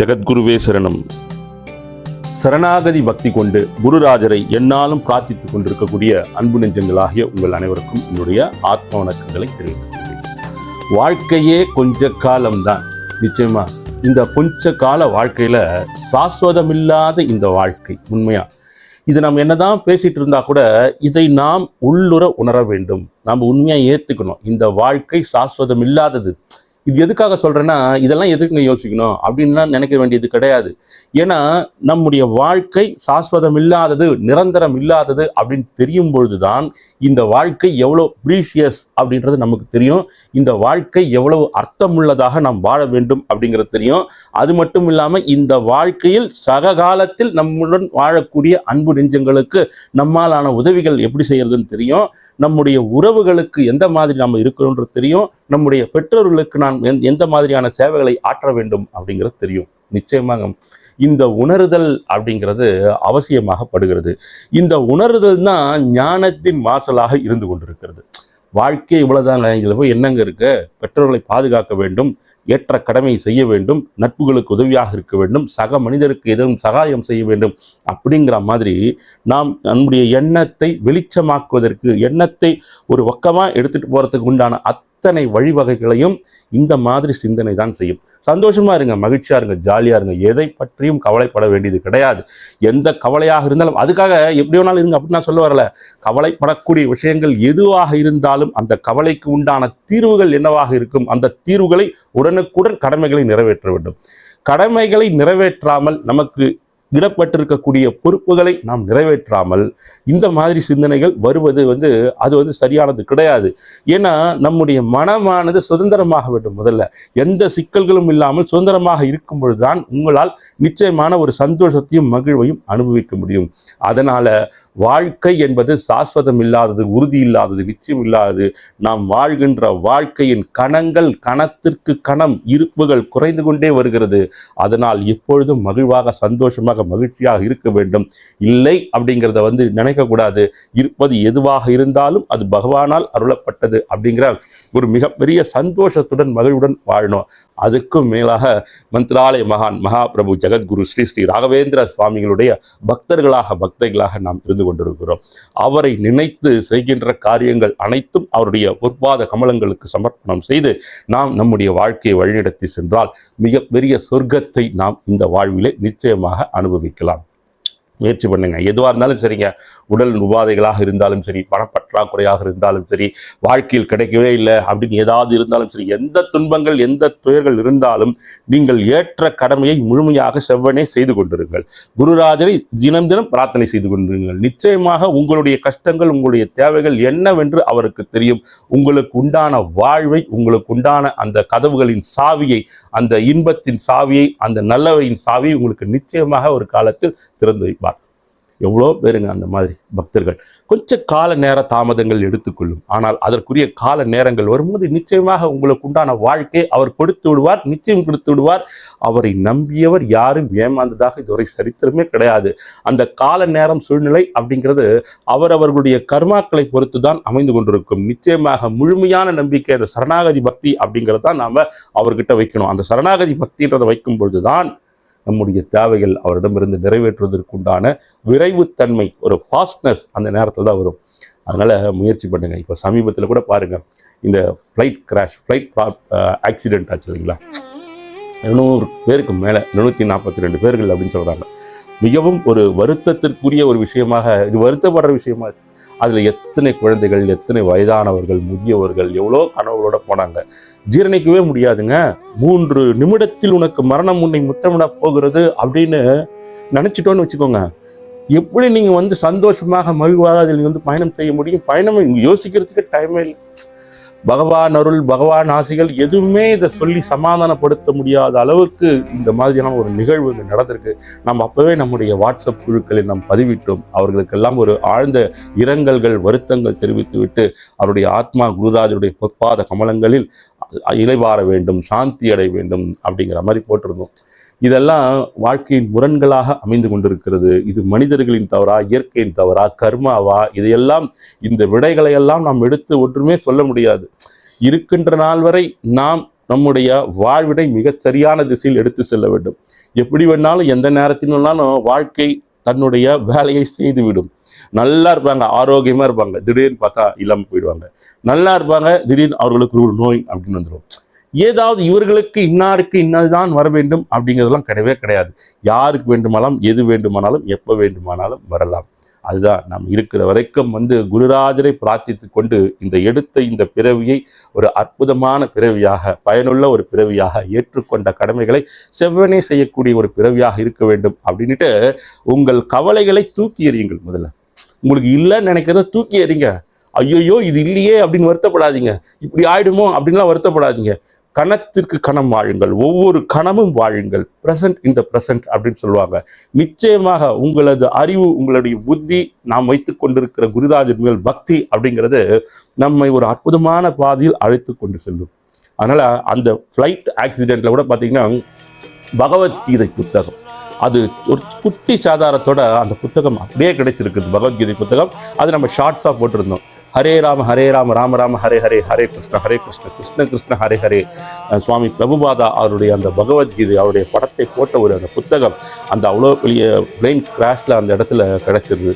ஜெகத்குருவே சரணம். சரணாகதி பக்தி கொண்டு குருராஜரை என்னாலும் பிரார்த்தித்துக் கொண்டிருக்கக்கூடிய அன்பு நெஞ்சங்களாகிய உங்கள் அனைவருக்கும் என்னுடைய ஆத்ம வணக்கங்களை தெரிவித்துக் கொள்கிறேன். வாழ்க்கையே கொஞ்ச காலம்தான். நிச்சயமா? இந்த கொஞ்ச கால வாழ்க்கையில சாஸ்வதமில்லாத இந்த வாழ்க்கை உண்மையா? இது நம்ம என்னதான் பேசிட்டு இருந்தா கூட இதை நாம் உள்ளுர உணர வேண்டும். நாம் உண்மையா ஏத்துக்கணும். இந்த வாழ்க்கை சாஸ்வதம் இல்லாதது இது எதுக்காக சொல்கிறேன்னா இதெல்லாம் எதுக்குங்க யோசிக்கணும்? அப்படின்லாம் நினைக்க வேண்டியது கிடையாது. ஏன்னா நம்முடைய வாழ்க்கை சாஸ்வதம் இல்லாதது நிரந்தரம் இல்லாதது அப்படின்னு தெரியும் பொழுதுதான் இந்த வாழ்க்கை எவ்வளோ ப்ரீஷியஸ் அப்படின்றது நமக்கு தெரியும். இந்த வாழ்க்கை எவ்வளவு அர்த்தமுள்ளதாக நாம் வாழ வேண்டும் அப்படிங்கிறது தெரியும். அது மட்டும் இல்லாமல் இந்த வாழ்க்கையில் சககாலத்தில் நம்முடன் வாழக்கூடிய அன்பு நெஞ்சங்களுக்கு நம்மாலான உதவிகள் எப்படி செய்கிறதுன்னு தெரியும். நம்முடைய உறவுகளுக்கு எந்த மாதிரி நம்ம இருக்கணுன்றது தெரியும். நம்முடைய பெற்றோர்களுக்கு நான் எந்த- எந்த மாதிரியான சேவைகளை ஆற்ற வேண்டும் அப்படிங்கிறது தெரியும். நிச்சயமாக இந்த உணர்தல் அப்படிங்கிறது அவசியமாகப்படுகிறது இந்த உணர்தல் தான் ஞானத்தின் வாசலாக இருந்து கொண்டிருக்கிறது. வாழ்க்கை இவ்வளவுதாங்க இதில் போய் என்னங்க இருக்கு? பெற்றோர்களை பாதுகாக்க வேண்டும். ஏற்ற கடமையை செய்ய வேண்டும் நட்புகளுக்கு உதவியாக இருக்க வேண்டும் சக மனிதருக்கு எதுவும் சகாயம் செய்ய வேண்டும் அப்படிங்கிற மாதிரி நாம் நம்முடைய எண்ணத்தை வெளிச்சமாக்குவதற்கு எண்ணத்தை ஒரு பக்கமாக எடுத்துகிட்டு போகிறதுக்கு உண்டான அத்தனை வழிவகைகளையும் இந்த மாதிரி சிந்தனை தான் செய்யும். சந்தோஷமாக இருங்க மகிழ்ச்சியாக இருங்க ஜாலியாக இருங்க. எதை பற்றியும் கவலைப்பட வேண்டியது கிடையாது. எந்த கவலையாக இருந்தாலும் அதுக்காக எப்படி வேணாலும் இருங்க அப்படின்னு நான் சொல்ல வரல. கவலைப்படக்கூடிய விஷயங்கள் எதுவாக இருந்தாலும் அந்த கவலைக்கு உண்டான தீர்வுகள் என்னவாக இருக்கும்? அந்த தீர்வுகளை உடனுக்குடன் கடமைகளை நிறைவேற்ற வேண்டும். கடமைகளை நிறைவேற்றாமல் நமக்கு இடப்பட்டிருக்கக்கூடிய பொறுப்புகளை நாம் நிறைவேற்றாமல் இந்த மாதிரி சிந்தனைகள் வருவது வந்து அது வந்து சரியானது கிடையாது. ஏன்னா நம்முடைய மனமானது சுதந்திரமாக வேண்டும் முதல்ல. எந்த சிக்கல்களும் இல்லாமல் சுதந்திரமாக இருக்கும் பொழுதுதான் உங்களால் நிச்சயமான ஒரு சந்தோஷத்தையும் மகிழ்வையும் அனுபவிக்க முடியும். அதனால வாழ்க்கை என்பது சாஸ்வதம் இல்லாதது உறுதி இல்லாதது நிச்சயம் இல்லாதது. நாம் வாழ்கின்ற வாழ்க்கையின் கணங்கள் கணத்திற்கு கணம் இருப்புகள் குறைந்து கொண்டே வருகிறது. அதனால் எப்பொழுதும் மகிழ்வாக சந்தோஷமாக மகிழ்ச்சியாக இருக்க வேண்டும். இல்லை அப்படிங்கிறத வந்து நினைக்கக்கூடாது. இருப்பது எதுவாக இருந்தாலும் அது பகவானால் அருளப்பட்டது அப்படிங்கிற ஒரு மிகப்பெரிய சந்தோஷத்துடன் மகிழ்வுடன் வாழணும். அதுக்கும் மேலாக மந்திராலய மகான் மகாபிரபு ஜெகத்குரு ஸ்ரீ ஸ்ரீ ராகவேந்திர சுவாமிகளுடைய பக்தர்களாக பக்தைகளாக நாம் இருந்து கொண்டிருக்கிறோம். அவரை நினைத்து செய்கின்ற காரியங்கள் அனைத்தும் அவருடைய பொற்பாத கமலங்களுக்கு சமர்ப்பணம் செய்து நாம் நம்முடைய வாழ்க்கையை வழிநடத்தி சென்றால் மிகப்பெரிய சொர்க்கத்தை நாம் இந்த வாழ்விலே நிச்சயமாக அனுபவிக்கலாம். முயற்சி பண்ணுங்கள் எதுவாக இருந்தாலும் சரிங்க. உடல் உபாதைகளாக இருந்தாலும் சரி பணப்பற்றாக்குறையாக இருந்தாலும் சரி வாழ்க்கையில் கிடைக்கவே இல்லை அப்படின்னு ஏதாவது இருந்தாலும் சரி எந்த துன்பங்கள் எந்த துயர்கள் இருந்தாலும் நீங்கள் ஏற்ற கடமையை முழுமையாக செவ்வனே செய்து கொண்டிருங்கள். குருராஜரை தினம் தினம் பிரார்த்தனை செய்து கொண்டிருங்கள். நிச்சயமாக உங்களுடைய கஷ்டங்கள் உங்களுடைய தேவைகள் என்னவென்று அவருக்கு தெரியும். உங்களுக்கு உண்டான வாழ்வை உங்களுக்கு உண்டான அந்த கதவுகளின் சாவியை அந்த இன்பத்தின் சாவியை அந்த நல்லவையின் சாவியை உங்களுக்கு நிச்சயமாக ஒரு காலத்தில் திறந்து வைப்பார். எவ்வளோ பேருங்க அந்த மாதிரி பக்தர்கள். கொஞ்சம் கால நேர தாமதங்கள் எடுத்துக்கொள்ளும். ஆனால் அதற்குரிய கால நேரங்கள் வரும்போது நிச்சயமாக உங்களுக்கு உண்டான வாழ்க்கை அவர் கொடுத்து விடுவார் நிச்சயம் கொடுத்து விடுவார். அவரை நம்பியவர் யாரும் ஏமாந்ததாக இதுவரை சரித்திரமே கிடையாது. அந்த கால நேரம் சூழ்நிலை அப்படிங்கிறது அவரவர்களுடைய கர்மாக்களை பொறுத்து தான் அமைந்து கொண்டிருக்கும். நிச்சயமாக முழுமையான நம்பிக்கை அந்த சரணாகதி பக்தி அப்படிங்கிறத தான் நாம் அவர்கிட்ட வைக்கணும். அந்த சரணாகதி பக்தின்றதை வைக்கும் பொழுதுதான் நம்முடைய தேவைகள் அவரிடமிருந்து நிறைவேற்றுவதற்குண்டான விரைவுத்தன்மை ஒரு ஃபாஸ்ட்னஸ் அந்த நேரத்தில் தான் வரும். அதனால் முயற்சி பண்ணுங்கள் இப்போ சமீபத்தில் கூட பாருங்கள் இந்த ஃப்ளைட் கிராஷ் ஃப்ளைட் ஆக்சிடென்ட் ஆச்சு இல்லைங்களா? இருநூறு பேருக்கு மேலே நூற்றி நாற்பத்தி ரெண்டு பேர்கள் அப்படின்னு சொல்கிறாங்க மிகவும் ஒரு வருத்தத்திற்குரிய ஒரு விஷயமாக இது வருத்தப்படுற விஷயமா இருக்குது அதில் எத்தனை குழந்தைகள் எத்தனை வயதானவர்கள் முதியவர்கள் எவ்வளோ கனவுகளோட போனாங்க? ஜீரணிக்கவே முடியாதுங்க. மூன்று நிமிடத்தில் உனக்கு மரணம் உன்னை முத்தமிட போகிறது அப்படின்னு நினச்சிட்டோன்னு வச்சுக்கோங்க. எப்படி நீங்கள் வந்து சந்தோஷமாக மகிழ்வாக அதில் வந்து பயணம் செய்ய முடியும்? பயணம் யோசிக்கிறதுக்கு டைமே இல்லை. பகவான் அருள் பகவான் ஆசைகள் எதுவுமே இதை சொல்லி சமாதானப்படுத்த முடியாத அளவுக்கு இந்த மாதிரியான ஒரு நிகழ்வு இங்கே நடந்திருக்கு. நம்ம அப்போவே நம்முடைய வாட்ஸ்அப் குழுக்களில் நாம் பதிவிட்டோம். அவர்களுக்கெல்லாம் ஒரு ஆழ்ந்த இரங்கல்கள் வருத்தங்கள் தெரிவித்துவிட்டு அவருடைய ஆத்மா குருதாஜருடைய பொற்பாத கமலங்களில் இலைவார வேண்டும் சாந்தி அடைய வேண்டும் அப்படிங்கிற மாதிரி போட்டிருந்தோம். இதெல்லாம் வாழ்க்கையின் முரண்களாக அமைந்து கொண்டிருக்கிறது. இது மனிதர்களின் தவறா இயற்கையின் தவறா கர்மாவா? இதையெல்லாம் இந்த விடைகளை எல்லாம் நாம் எடுத்து ஒன்றுமே சொல்ல முடியாது. இருக்கின்ற நாள் வரை நாம் நம்முடைய வாழ்வினை மிக சரியான திசையில் எடுத்து செல்ல வேண்டும். எப்படி வேணாலும் எந்த நேரத்தினாலும் வாழ்க்கை தன்னுடைய வேலையை செய்துவிடும். நல்லா இருப்பாங்க ஆரோக்கியமாக இருப்பாங்க. திடீர்னு பார்த்தா இல்லாமல் போயிடுவாங்க. நல்லா இருப்பாங்க திடீர்னு அவர்களுக்கு ஒரு நோய் அப்படின்னு வந்துடும் ஏதாவது இவர்களுக்கு இன்னாருக்கு இன்னதுதான் வர வேண்டும் அப்படிங்கிறதெல்லாம் கிடையவே கிடையாது. யாருக்கு வேண்டுமானாலும் எது வேண்டுமானாலும் எப்போ வேண்டுமானாலும் வரலாம். அதுதான் நாம் இருக்கிற வரைக்கும் வந்து குருராஜரை பிரார்த்தித்து கொண்டு இந்த எடுத்த இந்த பிறவியை ஒரு அற்புதமான பிறவியாக பயனுள்ள ஒரு பிறவியாக ஏற்றுக்கொண்ட கடமைகளை செவ்வனே செய்யக்கூடிய ஒரு பிறவியாக இருக்க வேண்டும் அப்படின்ட்டு உங்கள் கவலைகளை தூக்கி எறியுங்கள் முதல்ல. உங்களுக்கு இல்லைன்னு நினைக்கிறத தூக்கி எறிங்க. ஐயோ இது இல்லையே அப்படின்னு வருத்தப்படாதீங்க. இப்படி ஆயிடுமோ அப்படின்லாம் வருத்தப்படாதீங்க. கணத்திற்கு கணம் வாழுங்கள் ஒவ்வொரு கணமும் வாழுங்கள். பிரசன்ட் இந்த பிரசன்ட் அப்படின்னு சொல்லுவாங்க. நிச்சயமாக உங்களது அறிவு உங்களுடைய புத்தி நாம் வைத்துக் கொண்டிருக்கிற குருதாஜன்கள் பக்தி அப்படிங்கிறது நம்மை ஒரு அற்புதமான பாதையில் அழைத்து கொண்டு செல்லும். அதனால் அந்த ஃப்ளைட் ஆக்சிடெண்ட்டில் கூட பார்த்தீங்கன்னா பகவத்கீதை புத்தகம். அது ஒரு குட்டி சாதாரத்தோட அந்த புத்தகம் அப்படியே கிடைச்சிருக்குது பகவத்கீதை புத்தகம். அது நம்ம ஷார்ட்ஸாக போட்டிருந்தோம். ஹரே ராம ஹரே ராம ராம ராம ஹரே ஹரே ஹரே கிருஷ்ண ஹரே கிருஷ்ண கிருஷ்ண கிருஷ்ண ஹரே ஹரே. சுவாமி பிரபுபாதா அவருடைய அந்த பகவத்கீதை அவருடைய படத்தை போட்ட ஒரு அந்த புத்தகம் அந்த அவ்வளோ பெரிய பிரெயின் கிராஷில் அந்த இடத்துல கிடச்சிருது.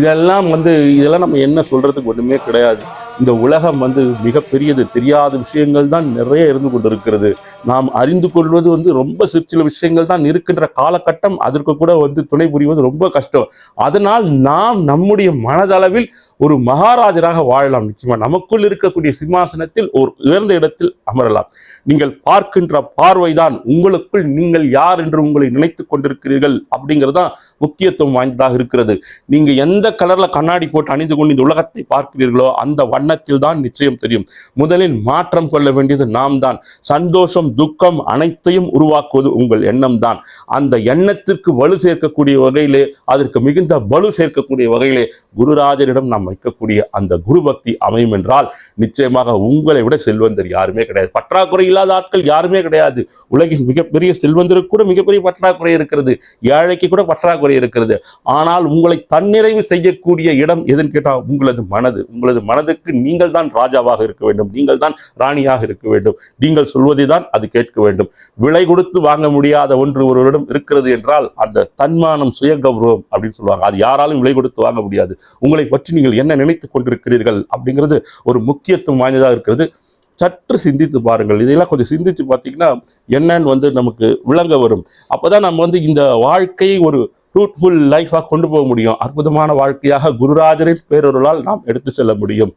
இதெல்லாம் வந்து இதெல்லாம் நம்ம என்ன சொல்கிறதுக்கு ஒன்றுமே கிடையாது. இந்த உலகம் வந்து மிகப்பெரியது. தெரியாத விஷயங்கள் தான் நிறைய இருந்து கொண்டிருக்கிறது. நாம் அறிந்து கொள்வது வந்து ரொம்ப சிற்சில விஷயங்கள் தான் இருக்கின்ற காலகட்டம். அதற்கு கூட வந்து துணை புரிவது ரொம்ப கஷ்டம். அதனால் நாம் நம்முடைய மனதளவில் ஒரு மகாராஜராக வாழலாம். நிச்சயமா நமக்குள் இருக்கக்கூடிய சிம்மாசனத்தில் ஒரு உயர்ந்த இடத்தில் அமரலாம். நீங்கள் பார்க்கின்ற பார்வைதான் உங்களுக்குள் நீங்கள் யார் என்று உங்களை நினைத்துக் கொண்டிருக்கிறீர்கள் அப்படிங்கிறது தான் முக்கியத்துவம் வாய்ந்ததாக இருக்கிறது. நீங்க எந்த கலர்ல கண்ணாடி போட்டு அணிந்து கொண்டு இந்த உலகத்தை பார்க்கிறீர்களோ அந்த வண்ணத்தில் தான் நிச்சயம் தெரியும். முதலில் மாற்றம் கொள்ள வேண்டியது நாம் தான் சந்தோஷம் துக்கம் அனைத்தையும் உருவாக்குவது உங்கள் எண்ணம் தான் அந்த எண்ணத்திற்கு வலு சேர்க்கக்கூடிய வகையிலே அதற்கு மிகுந்த வலு சேர்க்கக்கூடிய வகையிலே குருராஜரிடம் நாம் நாம் வைக்கக்கூடிய அந்த குரு பக்தி அமையும் என்றால் நிச்சயமாக உங்களை விட செல்வந்தர் யாருமே கிடையாது. பற்றாக்குறை இல்லாத ஆட்கள் யாருமே கிடையாது. உலகின் மிகப்பெரிய செல்வந்தருக்கு கூட மிகப்பெரிய பற்றாக்குறை இருக்கிறது. ஏழைக்கு கூட பற்றாக்குறை இருக்கிறது. ஆனால் உங்களை தன்னிறைவு செய்யக்கூடிய இடம் எதுன்னு கேட்டால் உங்களது மனது. உங்களது மனதுக்கு நீங்கள் தான் ராஜாவாக இருக்க வேண்டும். நீங்கள் தான் ராணியாக இருக்க வேண்டும். நீங்கள் சொல்வதை தான் அது கேட்க வேண்டும். விலை கொடுத்து வாங்க முடியாத ஒன்று ஒருவரிடம் இருக்கிறது என்றால் அந்த தன்மானம் சுய கௌரவம் அப்படின்னு சொல்லுவாங்க. அது யாராலும் விலை கொடுத்து வாங்க முடியாது. உங்களை பற்றி நீங்கள் என்ன நினைத்துக் கொண்டிருக்கிறீர்கள் அப்படிங்கிறது ஒரு முக்கியத்துவம் வாய்ந்ததாக இருக்கிறது. சற்று சிந்தித்து பாருங்கள். இதெல்லாம் கொஞ்சம் சிந்தித்து பார்த்தீங்கன்னா என்னன்னு வந்து நமக்கு விளங்க வரும். அப்பதான் நம்ம வந்து இந்த வாழ்க்கையை ஒரு ஃப்ரூட்ஃபுல் லைஃபாக கொண்டு போக முடியும். அற்புதமான வாழ்க்கையாக குருராஜரின் பேரொருளால் நாம் எடுத்து செல்ல முடியும்.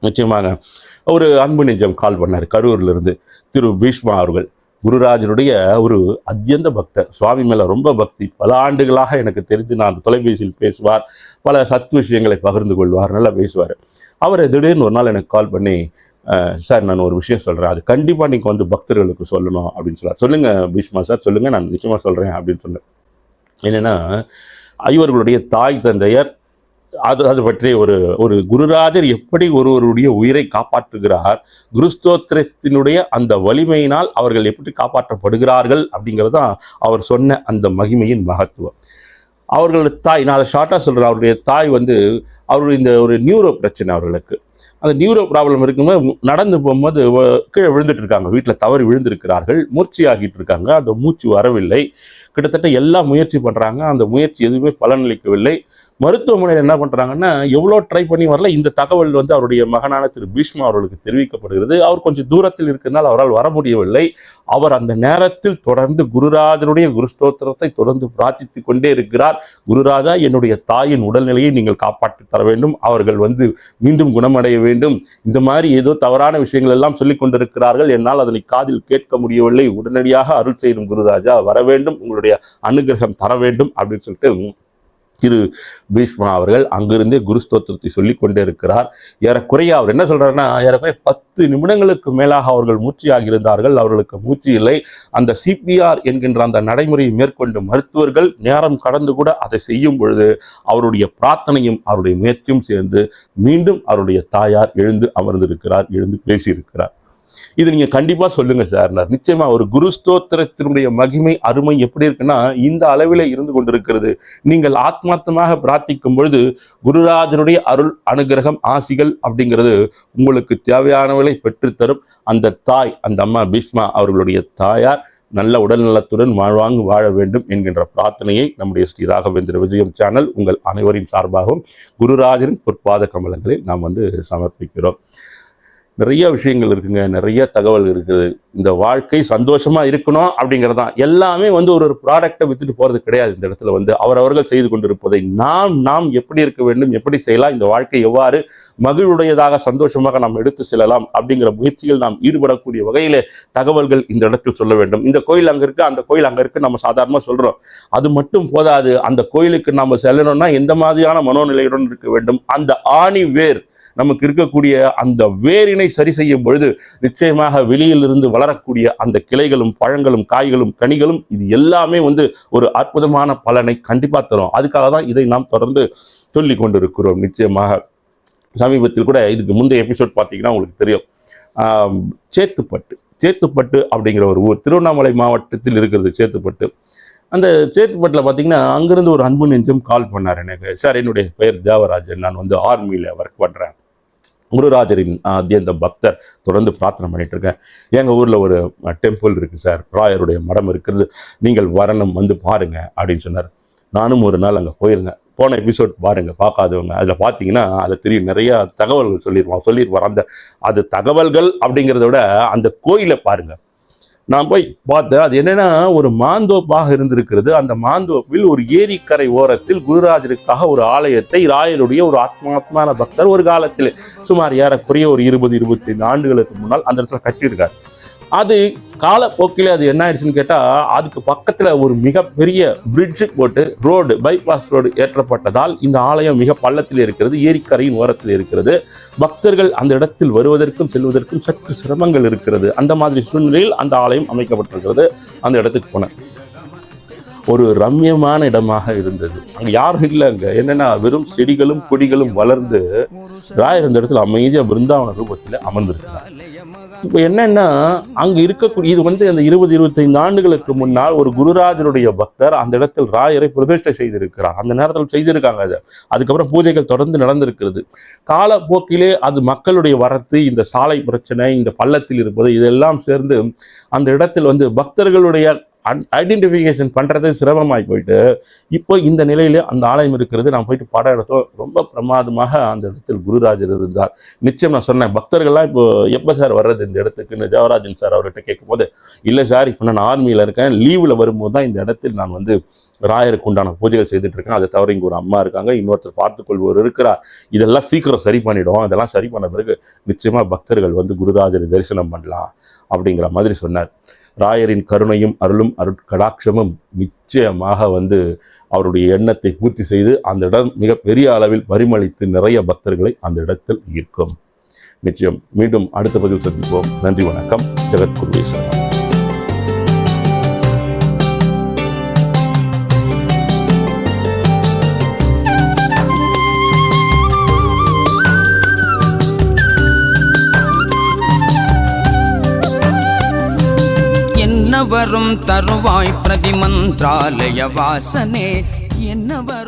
நிச்சயமாக. ஒரு அன்பு நெஞ்சம் கால் பண்ணார் கரூர்ல இருந்து திரு பீஷ்மா அவர்கள். குருராஜனுடைய ஒரு அத்தியந்த பக்தர். சுவாமி மேலே ரொம்ப பக்தி. பல ஆண்டுகளாக எனக்கு தெரிஞ்சு நான் தொலைபேசியில் பேசுவார். பல சத் விஷயங்களை பகிர்ந்து கொள்வார் நல்லா பேசுவார். அவர் திடீர்னு ஒரு நாள் எனக்கு கால் பண்ணி சார் நான் ஒரு விஷயம் சொல்கிறேன் அது கண்டிப்பாக நீங்கள் வந்து பக்தர்களுக்கு சொல்லணும் அப்படின்னு சொல்லார் சொல்லுங்கள் பீஷ்மா சார் சொல்லுங்கள் நான் நிச்சயமாக சொல்கிறேன் அப்படின்னு சொன்னேன் என்னென்னா ஐவர்களுடைய தாய் தந்தையர் அது அது பற்றி ஒரு ஒரு குருராஜர் எப்படி ஒருவருடைய உயிரை காப்பாற்றுகிறார் குருஸ்தோத்திரத்தினுடைய அந்த வலிமையினால் அவர்கள் எப்படி காப்பாற்றப்படுகிறார்கள் அப்படிங்கிறது தான் அவர் சொன்ன அந்த மகிமையின் மகத்துவம். அவர்களோட தாய் நான் அதை ஷார்ட்டாக சொல்கிறேன் அவருடைய தாய் வந்து அவருடைய இந்த ஒரு நியூரோ பிரச்சனை அவர்களுக்கு. அந்த நியூரோ ப்ராப்ளம் இருக்கும்போது நடந்து போகும்போது கீழே விழுந்துட்டு இருக்காங்க வீட்டில் தவறி விழுந்திருக்கிறார்கள். மூர்ச்சி ஆகிட்டு இருக்காங்க அந்த மூச்சு வரவில்லை. கிட்டத்தட்ட எல்லா முயற்சி பண்ணுறாங்க அந்த முயற்சி எதுவுமே பலனளிக்கவில்லை. மருத்துவமனையில் என்ன பண்ணுறாங்கன்னா எவ்வளோ ட்ரை பண்ணி வரல இந்த தகவல் வந்து அவருடைய மகனான திரு பீஷ்மா அவர்களுக்கு தெரிவிக்கப்படுகிறது. அவர் கொஞ்சம் தூரத்தில் இருக்கிறதுனால அவரால் வர முடியவில்லை. அவர் அந்த நேரத்தில் தொடர்ந்து குருராஜனுடைய குருஸ்தோத்திரத்தை தொடர்ந்து பிரார்த்தித்து கொண்டே இருக்கிறார். குருராஜா என்னுடைய தாயின் உடல்நிலையை நீங்கள் காப்பாற்றி தர வேண்டும். அவர்கள் வந்து மீண்டும் குணமடைய வேண்டும். இந்த மாதிரி ஏதோ தவறான விஷயங்கள் எல்லாம் சொல்லிக் கொண்டிருக்கிறார்கள். என்னால் அதனை காதில் கேட்க முடியவில்லை. உடனடியாக அருள் செய்யும் குருராஜா வர வேண்டும். உங்களுடைய அனுகிரகம் தர வேண்டும். அப்படின்னு சொல்லிட்டு திரு பீஷ்மா அவர்கள் அங்கிருந்தே குரு ஸ்தோத்திரத்தை சொல்லிக் கொண்டே இருக்கிறார். ஏறக்குறைய அவர் என்ன சொல்றாருன்னா ஏறக்குறைய பத்து நிமிடங்களுக்கு மேலாக அவர்கள் மூச்சியாக இருந்தார்கள் அவர்களுக்கு மூச்சு இல்லை. அந்த சிபிஆர் என்கின்ற அந்த நடைமுறையை மேற்கொண்டு மருத்துவர்கள் நேரம் கடந்து கூட அதை செய்யும் பொழுது அவருடைய பிரார்த்தனையும் அவருடைய முயற்சியும் சேர்ந்து மீண்டும் அவருடைய தாயார் எழுந்து அமர்ந்திருக்கிறார் எழுந்து பேசியிருக்கிறார். இது நீங்க கண்டிப்பா சொல்லுங்க சார். நிச்சயமா ஒரு குரு ஸ்தோத்திரத்தினுடைய மகிமை அருமை எப்படி இருக்குன்னா இந்த அளவில் இருந்து கொண்டிருக்கிறது. நீங்கள் ஆத்மார்த்தமாக பிரார்த்திக்கும் பொழுது குருராஜனுடைய அருள் அனுகிரகம் ஆசிகள் அப்படிங்கிறது உங்களுக்கு தேவையானவளை பெற்றுத்தரும். அந்த தாய் அந்த அம்மா பீஷ்மா அவர்களுடைய தாயார் நல்ல உடல் நலத்துடன் வாழ்வாங்கு வாழ வேண்டும் என்கின்ற பிரார்த்தனையை நம்முடைய ஸ்ரீ ராகவேந்திர விஜயம் சேனல் உங்கள் அனைவரின் சார்பாகவும் குருராஜரின் பொற்பாத கமலங்களில் நாம் வந்து சமர்ப்பிக்கிறோம். நிறைய விஷயங்கள் இருக்குங்க நிறைய தகவல் இருக்குது. இந்த வாழ்க்கை சந்தோஷமாக இருக்கணும் அப்படிங்கிறது தான். எல்லாமே வந்து ஒரு ஒரு ப்ராடக்டை வித்துட்டு போகிறது கிடையாது இந்த இடத்துல வந்து. அவரவர்கள் செய்து கொண்டிருப்பதை நாம் நாம் எப்படி இருக்க வேண்டும் எப்படி செய்யலாம் இந்த வாழ்க்கை எவ்வாறு மகிழ்வுடையதாக சந்தோஷமாக நாம் எடுத்து செல்லலாம் அப்படிங்கிற முயற்சியில் நாம் ஈடுபடக்கூடிய வகையில் தகவல்கள் இந்த இடத்தில் சொல்ல வேண்டும். இந்த கோயில் அங்கே இருக்குது அந்த கோயில் அங்கே இருக்குது நம்ம சாதாரணமாக சொல்கிறோம் அது மட்டும் போதாது. அந்த கோயிலுக்கு நம்ம செல்லணும்னா எந்த மாதிரியான மனோநிலையுடன் இருக்க வேண்டும்? அந்த ஆணி வேர் நமக்கு இருக்கக்கூடிய அந்த வேரினை சரி செய்யும் பொழுது நிச்சயமாக வெளியிலிருந்து வளரக்கூடிய அந்த கிளைகளும் பழங்களும் காய்களும் கனிகளும் இது எல்லாமே வந்து ஒரு அற்புதமான பலனை கண்டிப்பா தரும். அதுக்காக தான் இதை நாம் தொடர்ந்து சொல்லி கொண்டிருக்கிறோம். நிச்சயமாக சமீபத்தில் கூட இதுக்கு முந்தைய எபிசோட் பார்த்தீங்கன்னா உங்களுக்கு தெரியும். சேத்துப்பட்டு. சேத்துப்பட்டு அப்படிங்கிற ஒரு ஊர். திருவண்ணாமலை மாவட்டத்தில் இருக்கிறது சேத்துப்பட்டு. அந்த சேத்துப்பட்டில் பார்த்தீங்கன்னா அங்கேருந்து ஒரு அன்பு நெஞ்சம் கால் பண்ணார் எனக்கு. சார் என்னுடைய பெயர் தேவராஜன். நான் வந்து ஆர்மியில் ஒர்க் பண்ணுறேன் குருராஜரின் அத்தியந்த பக்தர் தொடர்ந்து பிரார்த்தனை பண்ணிட்டு இருக்கேன் எங்கள் ஊரில் ஒரு டெம்பிள் இருக்குது சார். ராயருடைய மடம் இருக்கிறது. நீங்கள் வரணும் வந்து பாருங்க அப்படின்னு சொன்னார். நானும் ஒரு நாள் அங்கே போயிருந்தேன். போன எபிசோட் பாருங்கள் பார்க்காதவங்க. அதில் பார்த்தீங்கன்னா அதில் தெரியும் நிறையா தகவல்கள் சொல்லிடுவான் சொல்லிடுவார் அந்த அது தகவல்கள் அப்படிங்கிறத விட அந்த கோயிலை பாருங்கள் நான் போய் பார்த்தேன். அது என்னன்னா ஒரு மாந்தோப்பாக இருந்திருக்கிறது. அந்த மாந்தோப்பில் ஒரு ஏரிக்கரை ஓரத்தில் குருராஜருக்காக ஒரு ஆலயத்தை ராயலுடைய ஒரு ஆத்மாத்மான பக்தர் ஒரு காலத்தில் சுமார் ஏறக்குறைய ஒரு இருபது இருபத்தைந்து ஆண்டுகளுக்கு முன்னால் அந்த இடத்துல கட்டியிருக்கார். அது காலப்போக்கில் அது என்ன ஆயிடுச்சுன்னு கேட்டால் அதுக்கு பக்கத்தில் ஒரு மிகப்பெரிய பிரிட்ஜ் போட்டு ரோடு பைபாஸ் ரோடு ஏற்றப்பட்டதால் இந்த ஆலயம் மிக பள்ளத்தில் இருக்கிறது ஏரிக்கரையின் ஓரத்தில் இருக்கிறது. பக்தர்கள் அந்த இடத்தில் வருவதற்கும் செல்வதற்கும் சற்று சிரமங்கள் இருக்கிறது. அந்த மாதிரி சூழ்நிலையில் அந்த ஆலயம் அமைக்கப்பட்டிருக்கிறது. அந்த இடத்துக்கு போனேன். ஒரு ரம்யமான இடமாக இருந்தது. அங்க யாரும் இல்லை அங்க என்னன்னா வெறும் செடிகளும் கொடிகளும் வளர்ந்து ராய் இருந்த இடத்துல அமைதியா பிருந்தாவன ரூபத்தில் அமர்ந்திருக்கிறார். இப்போ என்னன்னா அங்கே இருக்கக்கூடிய இது வந்து அந்த இருபது இருபத்தைந்து ஆண்டுகளுக்கு முன்னால் ஒரு குருராஜருடைய பக்தர் அந்த இடத்தில் ராயரை பிரதிஷ்டை செய்திருக்கிறார். அந்த நேரத்தில் செய்திருக்காங்க அதை. அதுக்கப்புறம் பூஜைகள் தொடர்ந்து நடந்திருக்கிறது. காலப்போக்கிலே அது மக்களுடைய வரத்து இந்த சாலை பிரச்சனை இந்த பள்ளத்தில் இருப்பது இதெல்லாம் சேர்ந்து அந்த இடத்தில் வந்து பக்தர்களுடைய ஐடென்டிஃபிகேஷன் பண்ணுறது சிரமமாகி போயிட்டு இப்போ இந்த நிலையிலே அந்த ஆலயம் இருக்கிறது. நான் போயிட்டு படம் எடுத்தோம் ரொம்ப பிரமாதமாக அந்த இடத்தில் குருராஜர் இருந்தார். நிச்சயம் நான் சொன்னேன் பக்தர்கள்லாம் இப்போ எப்போ சார் வர்றது இந்த இடத்துக்குன்னு தேவராஜன் சார் அவர்கிட்ட கேட்கும்போது இல்லை சார் இப்போ நான் ஆர்மியில் இருக்கேன். லீவில் வரும்போது தான் இந்த இடத்தில் நான் வந்து ராயருக்கு உண்டான பூஜைகள் செய்துட்டு இருக்கேன். அதை தவிர இங்கே ஒரு அம்மா இருக்காங்க. இன்னொருத்தர் பார்த்துக்கொள்வோர் இருக்கிறார். இதெல்லாம் சீக்கிரம் சரி பண்ணிவிடும் இதெல்லாம் சரி பண்ண பிறகு நிச்சயமாக பக்தர்கள் வந்து குருராஜரை தரிசனம் பண்ணலாம். அப்படிங்கிற மாதிரி சொன்னார். ராயரின் கருணையும் அருளும் அருட்கடாட்சமும் நிச்சயமாக வந்து அவருடைய எண்ணத்தை பூர்த்தி செய்து அந்த இடம் மிக பெரிய அளவில் பரிமளித்து நிறைய பக்தர்களை அந்த இடத்தில் ஈர்க்கும். நிச்சயம் மீண்டும் அடுத்த பதிவு சந்திப்போம். நன்றி வணக்கம். ஜெகத்குருவேஸ்வரன் என்ன வரும் தருவாய் பிரதிமந்திராலய வாசனே என்ன வரும்